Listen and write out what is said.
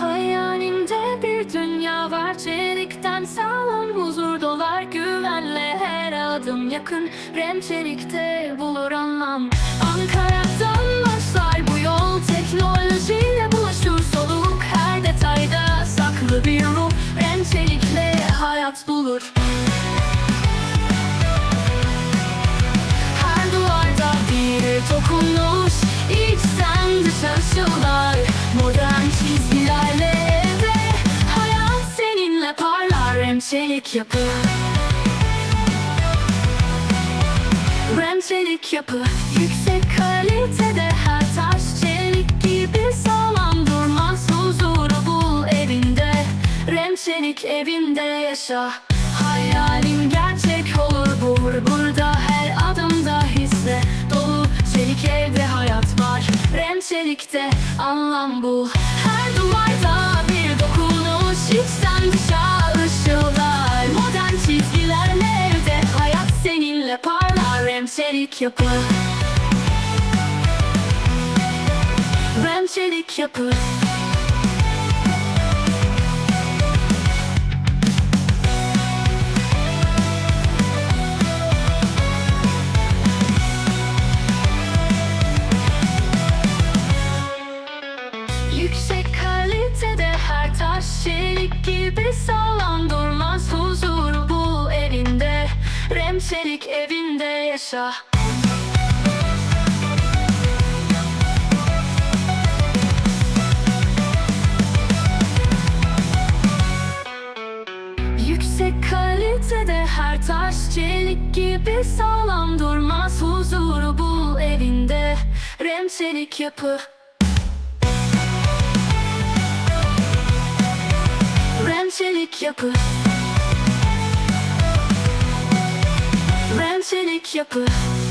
Hayalimde bir dünya var. Çelikten sağlam huzur dolar. Güvenle her adım yakın. Rem çelikte bulur anlam. Ankara'dan başlar bu yol. Teknolojiyle buluşur soluk. Her detayda saklı bir ruh. Rem çelikle hayat bulur. Her duvarda bir dokunuş İçten dışa ışıldar parlar Rem çelik yapı. Rem çelik yapı. Yüksek kalitede her taş Çelik gibi sağlam durmaz. Huzuru bul evinde. Rem çelik evinde yaşa. Hayalin gerçek olur. Bur Burada her adımda hisle Dolu. Çelik evde hayat var. Rem çelikte anlam bul. Her duvarda bir dokunuş. İçten dışa parlar Rem çelik yapı Rem çelik yapı Yüksek kalitede her taş çelik gibi sağlam durmaz evinde Rem çelik evinde yaşa. Yüksek kalitede her taş çelik gibi sağlam durmaz Huzuru bul evinde. Rem çelik yapı. Rem çelik yapı Rem çelik yapı